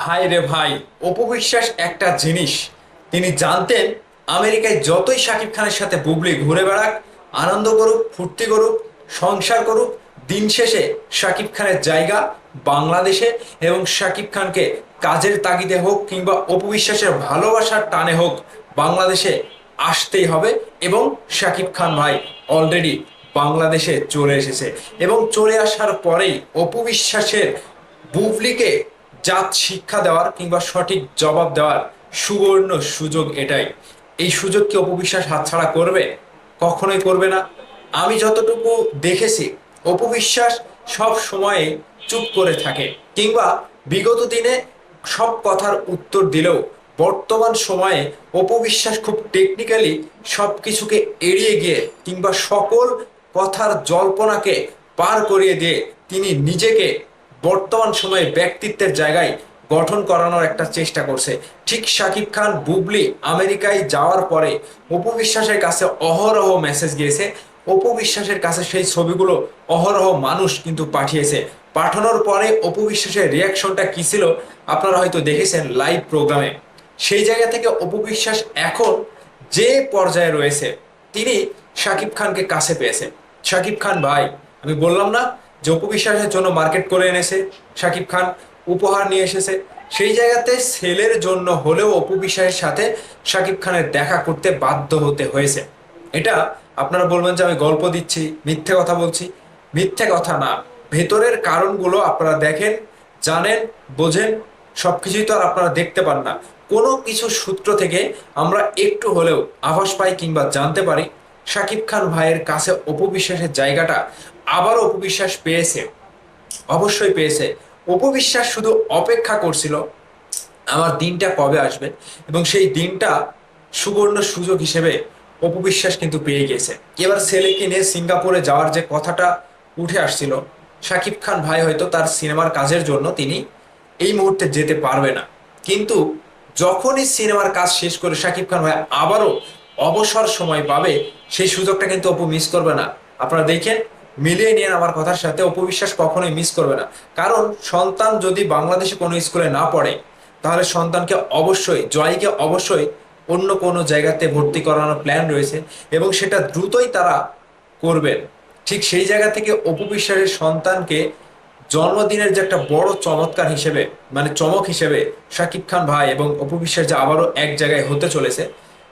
ভাই রে ভাই, অপবিশ্বাস একটা জিনিস। তিনি জানতেন আমেরিকায় যতই শাকিব খানের সাথে বুবলি ঘুরে বেড়াক, আনন্দ করুক, ফুর্তি করুক, সংসার করুক, দিন শেষে শাকিব খানের জায়গা বাংলাদেশে এবং শাকিব খানকে কাজের তাগিদে হোক কিংবা অপবিশ্বাসের ভালোবাসার টানে হোক, বাংলাদেশে আসতেই হবে এবং শাকিব খান ভাই অলরেডি বাংলাদেশে চলে এসেছে। এবং চলে আসার পরেই অপবিশ্বাসের বুবলিকে জাত শিক্ষা দেওয়ার কিংবা সঠিক জবাব দেওয়ার সুবর্ণ সুযোগ এটাই। এই সুযোগ কি অপবিশ্বাস হাতছাড়া করবে? কখনোই করবে না। আমি যতটুকু দেখেছি, অপবিশ্বাস সব সময়ে চুপ করে থাকে কিংবা বিগত দিনে সব কথার উত্তর দিলেও বর্তমান সময়ে অপবিশ্বাস খুব টেকনিক্যালি সব কিছুকে এড়িয়ে গিয়ে কিংবা সকল কথার জল্পনাকে পার করিয়ে দিয়ে তিনি নিজেকে বর্তমান সময়ে ব্যক্তিত্বের জায়গায় গঠন করানোর একটা চেষ্টা করছে। ঠিক শাকিব খান বুবলি আমেরিকায় যাওয়ার পরে অপবিশ্বাসের কাছে অহরহ মেসেজ গিয়েছে। অপবিশ্বাসের কাছে সেই ছবিগুলো অহরহ মানুষ কিন্তু পাঠিয়েছে। পাঠানোর পরে অপবিশ্বাসের রিয়াকশনটা কি ছিল আপনারা হয়তো দেখেছেন লাইভ প্রোগ্রামে সেই জায়গা থেকে অপবিশ্বাস এখন যে পর্যায়ে রয়েছে, তিনি শাকিব খানকে কাছে পেয়েছে। শাকিব খান, ভাই, আমি বললাম না যে অপবিশ্বাসের জন্য মার্কেট করে এনেছে, শাকিব খান উপহার নিয়ে এসেছে। সেই জায়গাতে সেলের জন্য হলেও অপবিশ্বাসের সাথে শাকিব খানের দেখা করতে বাধ্য হতে হয়েছে। এটা আপনারা বলবেন যে আমি গল্প দিচ্ছি, মিথ্যে কথা বলছি। মিথ্যে কথা না, ভেতরের কারণগুলো আপনারা দেখেন, জানেন, বোঝেন, সবকিছুই তো আর আপনারা দেখতে পান না। কোনো কিছু সূত্র থেকে আমরা একটু হলেও আভাস পাই কিংবা জানতে পারি, শাকিব খান ভাইয়ের কাছে অপবিশ্বাসের জায়গাটা আবারও অপবিশ্বাস পেয়েছে। অবশ্যই পেয়েছে। অপবিশ্বাস শুধু অপেক্ষা করছিল আমার দিনটা কবে আসবে এবং সেই দিনটা সুবর্ণ সুযোগ হিসেবে অপবিশ্বাস কিন্তু পেয়ে গেছে। এবার ছেলেকে নিয়ে সিঙ্গাপুরে যাওয়ার যে কথাটা উঠে আসছিল শাকিব খান ভাই হয়তো তার সিনেমার কাজের জন্য তিনি এই মুহূর্তে যেতে পারবে না। কিন্তু যখনই সিনেমার কাজ শেষ করে শাকিব খান ভাই আবারও অবসর সময় পাবে, সেই সুযোগটা কিন্তু অপু মিস করবে না। আপনারা দেখেন মিলিয়ে নিয়ে আমার কথার সাথে অপবিশ্বাস কখনোই মিস করবে না। কারণ সন্তান যদি বাংলাদেশে কোনো স্কুলে না পড়ে, তাহলে সন্তানকে অবশ্যই জয়কে অবশ্যই অন্য কোনো জায়গাতে ভর্তি করানোর প্ল্যান রয়েছে এবং সেটা দ্রুতই তারা করবেন ঠিক সেই জায়গা থেকে অপবিশ্বাসের সন্তানকে জন্মদিনের যে একটা বড় চমৎকার হিসেবে মানে চমক হিসেবে শাকিব খান ভাই এবং অপবিশ্বাস যে আবারও এক জায়গায় হতে চলেছে,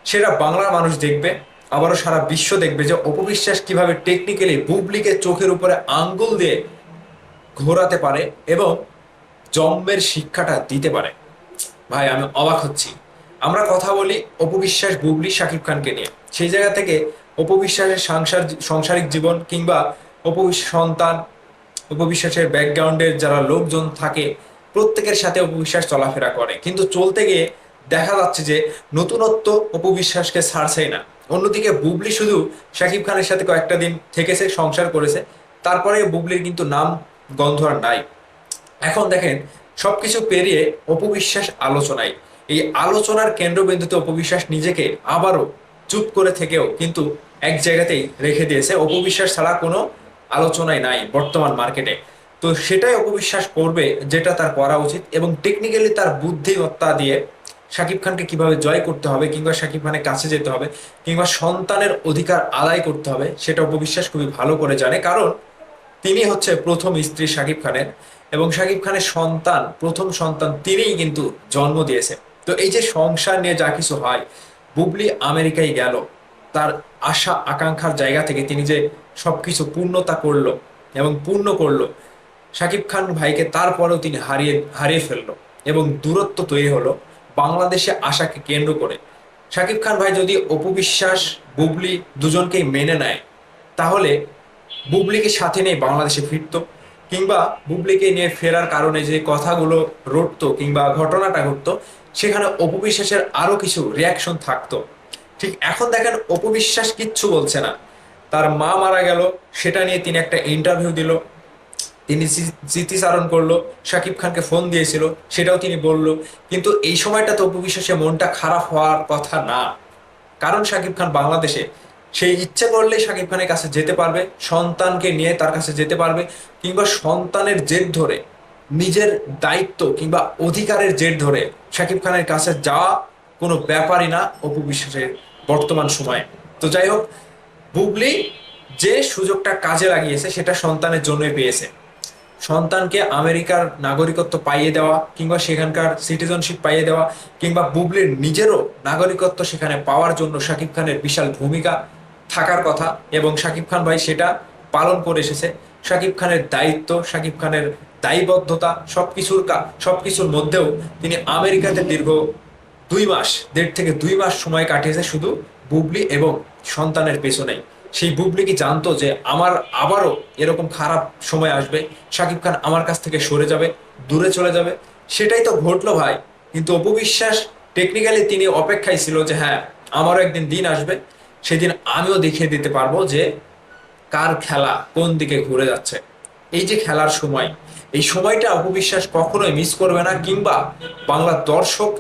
সেটা বাংলার মানুষ দেখবে। আবারও সারা বিশ্ব দেখবে যে অপবিশ্বাস কীভাবে টেকনিক্যালি বুবলিকে চোখের উপরে আঙ্গুল দিয়ে ঘোরাতে পারে এবং জন্মের শিক্ষাটা দিতে পারে। ভাই, আমি অবাক হচ্ছি। আমরা কথা বলি অপবিশ্বাস, বুবলি, শাকিব খানকে নিয়ে। সেই জায়গা থেকে অপবিশ্বাসের সাংসার সাংসারিক জীবন কিংবা অপবিশ্বাস সন্তান উপবিশ্বাসের ব্যাকগ্রাউন্ডের যারা লোকজন থাকে, প্রত্যেকের সাথে উপবিশ্বাস চলাফেরা করে। কিন্তু চলতে গিয়ে দেখা যাচ্ছে যে নতুনত্ব উপবিশ্বাসকে ছাড়ছেই না। অন্যদিকে বুবলি শুধু শাকিব খানের সাথে কয়েকটা দিন থেকেছে, সংসার করেছে। তারপরে বুবলির কিন্তু নাম, গন্ধ আর নাই। এখন দেখেন, সবকিছু পেরিয়ে অপবিশ্বাস আলোচনায়। এই আলোচনার কেন্দ্রবিন্দুতে অপবিশ্বাস নিজেকে আবারও চুপ করে থেকেও কিন্তু এক জায়গাতেই রেখে দিয়েছে। অপবিশ্বাস ছাড়া কোনো আলোচনায় নাই বর্তমান মার্কেটে। তো সেটাই অপবিশ্বাস করবে, যেটা তার করা উচিত এবং টেকনিক্যালি তার বুদ্ধিমত্তা দিয়ে শাকিব খানকে কীভাবে জয় করতে হবে কিংবা শাকিব খানের কাছে যেতে হবে কিংবা সন্তানের অধিকার আদায় করতে হবে, সেটা অপবিশ্বাস খুবই ভালো করে জানে। কারণ তিনি হচ্ছে প্রথম স্ত্রী শাকিব খানের এবং শাকিব খানের সন্তান, প্রথম সন্তান তিনিই কিন্তু জন্ম দিয়েছে। তো এই যে সংসার নিয়ে যা কিছু হয়, বুবলি আমেরিকায় গেল, তার আশা, আকাঙ্ক্ষার জায়গা থেকে তিনি যে সবকিছু পূর্ণতা করল এবং পূর্ণ করল শাকিব খান ভাইকে তারপরেও তিনি হারিয়ে হারিয়ে ফেলল এবং দূরত্ব তৈরি হলো। বাংলাদেশে আশাকে কেন্দ্র করে। শাকিব খান ভাই যদি অপবিশ্বাস বুবলি দুজনকেই মেনে নেয়, তাহলে বুবলিকে সাথে নিয়ে বাংলাদেশে ফিরতো কিংবা বুবলিকে নিয়ে ফেরার কারণে যে কথাগুলো রটতো কিংবা ঘটনাটা ঘটতো, সেখানে অপবিশ্বাসের আরও কিছু রিয়াকশন থাকতো। ঠিক এখন দেখেন অপবিশ্বাস কিচ্ছু বলছে না। তার মা মারা গেল, সেটা নিয়ে তিনি একটা ইন্টারভিউ দিল। তিনি স্মৃ- স্মৃতিচারণ করল, শাকিব খানকে ফোন দিয়েছিল, সেটাও তিনি বলল। কিন্তু এই সময়টা তো অপবিশ্বাসের মনটা খারাপ হওয়ার কথা না। কারণ শাকিব খান বাংলাদেশে সেই ইচ্ছে করলেই শাকিব খানের কাছে যেতে পারবে, সন্তানকে নিয়ে তার কাছে যেতে পারবে, কিংবা সন্তানের জেদ ধরে, নিজের দায়িত্ব কিংবা অধিকারের জের ধরে শাকিব খানের কাছে যাওয়া কোনো ব্যাপারই না অপু বিশ্বাসের বর্তমান সময়ে। তো যাই হোক, বুবলি যে সুযোগটা কাজে লাগিয়েছে, সেটা সন্তানের জন্যই পেয়েছে। সন্তানকে আমেরিকার নাগরিকত্ব পাইয়ে দেওয়া কিংবা সেখানকার সিটিজেনশিপ পাইয়ে দেওয়া কিংবা বুবলির নিজেরও নাগরিকত্ব সেখানে পাওয়ার জন্য শাকিব খানের বিশাল ভূমিকা থাকার কথা এবং শাকিব খান ভাই সেটা পালন করে এসেছে। শাকিব খানের দায়িত্ব, শাকিব খানের দায়বদ্ধতা সব কিছুর কা- সব কিছুর মধ্যেও তিনি আমেরিকাতে দীর্ঘ দুই মাস, দেড় থেকে দুই মাস সময় কাটিয়েছে শুধু বুবলি এবং সন্তানের পেছনেই। সেই বুবলি কি জানতো যে আমার আবারও এরকম খারাপ সময় আসবে। শাকিব খান আমার কাছ থেকে সরে যাবে, দূরে চলে যাবে। সেটাই তো ঘটলো ভাই। কিন্তু অপবিশ্বাস টেকনিক্যালি তিনি অপেক্ষায় ছিল যে হ্যাঁ আমারও একদিন দিন আসবে। সেদিন আমিও দেখিয়ে দিতে পারব যে কার খেলা কোন দিকে ঘুরে যাচ্ছে। এই যে খেলার সময়, এই সময়টা অপবিশ্বাস কখনোই মিস করবে না কিংবা বাংলার দর্শক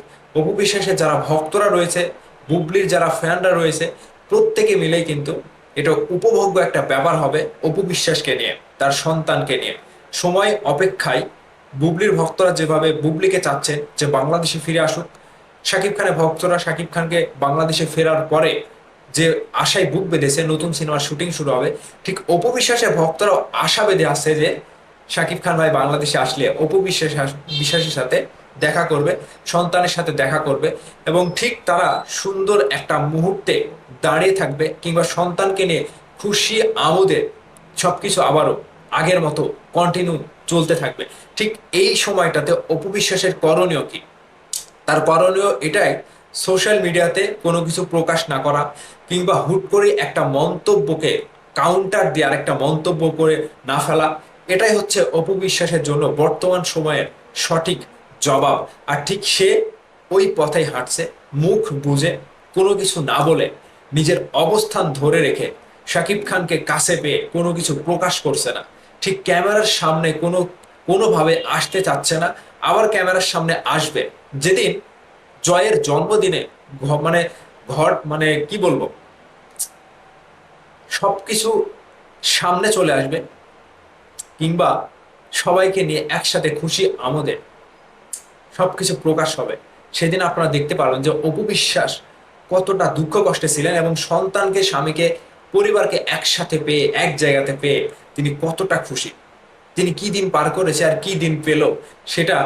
অপবিশ্বাসের যারা ভক্তরা রয়েছে, বুবলির যারা ফ্যানরা রয়েছে, প্রত্যেকে মিলেই কিন্তু এটা উপভোগ্য একটা ব্যাপার হবে অপবিশ্বাসকে নিয়ে, তার সন্তানকে নিয়ে। সময় অপেক্ষায় বুবলির ভক্তরা যেভাবে বুবলিকে চাচ্ছেন যে বাংলাদেশে ফিরে আসুক, শাকিব খানের ভক্তরা শাকিব খানকে বাংলাদেশে ফেরার পরে যে আশায় বুক বেঁধেছে, নতুন সিনেমার শুটিং শুরু হবে, ঠিক অপবিশ্বাসের ভক্তরাও আশা বেঁধে আসছে যে শাকিব খান ভাই বাংলাদেশে আসলে অপবিশ্বাস বিশ্বাসের সাথে দেখা করবে, সন্তানের সাথে দেখা করবে এবং ঠিক তারা সুন্দর একটা মুহূর্তে দাঁড়িয়ে থাকবে কিংবা সন্তানকে নিয়ে খুশি আমোদে সবকিছু আবারও আগের মতো কন্টিনিউ চলতে থাকবে। ঠিক এই সময়টাতে অপবিশ্বাসের করণীয় কি? তার করণীয় এটাই সোশ্যাল মিডিয়াতে কোনো কিছু প্রকাশ না করা কিংবা হুট করে একটা মন্তব্যকে কাউন্টার দিয়ে আর একটা মন্তব্য করে না ফেলা, এটাই হচ্ছে অপবিশ্বাসের জন্য বর্তমান সময়ের সঠিক জবাব। আর ঠিক সে ওই পথেই হাঁটছে, মুখ বুঝে কোনো কিছু না বলে নিজের অবস্থান ধরে রেখে শাকিব খানকে কাছে পেয়ে কোনো কিছু প্রকাশ করছে না। ঠিক ক্যামেরার সামনে কোনো, কোনোভাবে আসতে চাচ্ছে না। আবার ক্যামেরার সামনে আসবে। যেদিন জয়ের জন্মদিনে মানে ঘর মানে কি বলব? সবকিছু সামনে চলে আসবে কিংবা সবাইকে নিয়ে একসাথে খুশি আমোদে সবকিছু প্রকাশ হবে। সেদিন আপনারা দেখতে পারবেন যে অপু বিশ্বাস কতটা দুঃখ কষ্টে ছিলেন এবং সন্তানকে, স্বামীকে, পরিবারকে একসাথে পেয়ে, এক জায়গাতে পেয়ে তিনি কতটা খুশি। তিনি কি দিন পার করেছে আর কি দিন পেল সেটা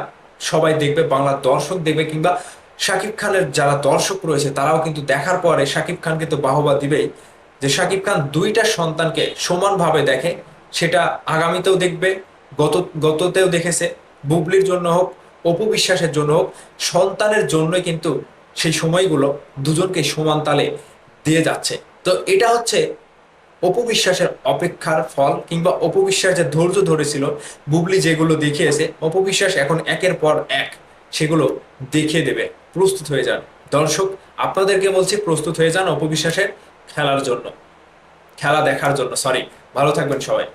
সবাই দেখবে, বাংলার দর্শক দেখবে কিংবা শাকিব খানের যারা দর্শক রয়েছে তারাও কিন্তু দেখার পরে শাকিব খানকে তো বাহবা দিবেই যে শাকিব খান দুইটা সন্তানকে সমানভাবে দেখে, সেটা আগামীতেও দেখবে, গত, গততেও দেখেছে, বুবলির জন্য হোক অপবিশ্বাসের জন্য হোক, সন্তানের জন্যই কিন্তু সেই সময়গুলো দুজনকে সমান তালে দিয়ে যাচ্ছে। তো এটা হচ্ছে অপবিশ্বাসের অপেক্ষার ফল কিংবা অপবিশ্বাস যে ধৈর্য ধরেছিল, বুবলি যেগুলো দেখিয়েছে অপবিশ্বাস এখন একের পর এক সেগুলো দেখিয়ে দেবে। প্রস্তুত হয়ে যান। দর্শক, আপনাদেরকে বলছি প্রস্তুত হয়ে যান অপবিশ্বাসের খেলার জন্য। খেলা দেখার জন্য সরি ভালো থাকবেন সবাই।